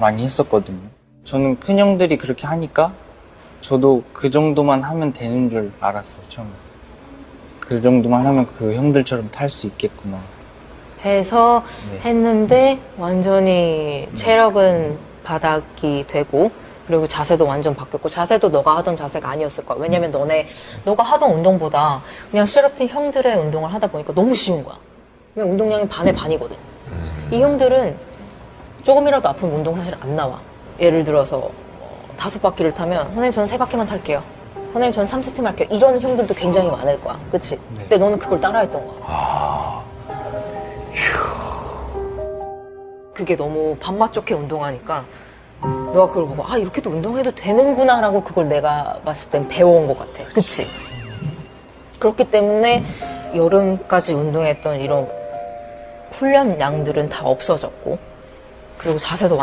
많이 했었거든요. 저는 큰 형들이 그렇게 하니까 저도 그 정도만 하면 되는 줄 알았어요, 처음에. 그 정도만 하면 그 형들처럼 탈 수 있겠구나. 해서 네. 했는데 완전히 체력은 바닥이 되고 그리고 자세도 완전 바뀌었고 자세도 너가 하던 자세가 아니었을 거야. 왜냐면 너네 너가 하던 운동보다 그냥 실업진 형들의 운동을 하다 보니까 너무 쉬운 거야. 그냥 운동량이 반의 반이거든. 이 형들은 조금이라도 아프면 운동 사실 안 나와. 예를 들어서 어, 다섯 바퀴를 타면 선생님 저는 세 바퀴만 탈게요. 선생님 저는 3세트 할게요. 이런 형들도 굉장히 많을 거야. 그치? 근데 너는 그걸 따라했던 거야. 그게 너무 밥맛 좋게 운동하니까 너가 그걸 보고 아 이렇게도 운동해도 되는구나 라고 그걸 내가 봤을 땐 배워온 것 같아. 그치? 그렇기 때문에 여름까지 운동했던 이런 훈련량들은 다 없어졌고 그리고 자세도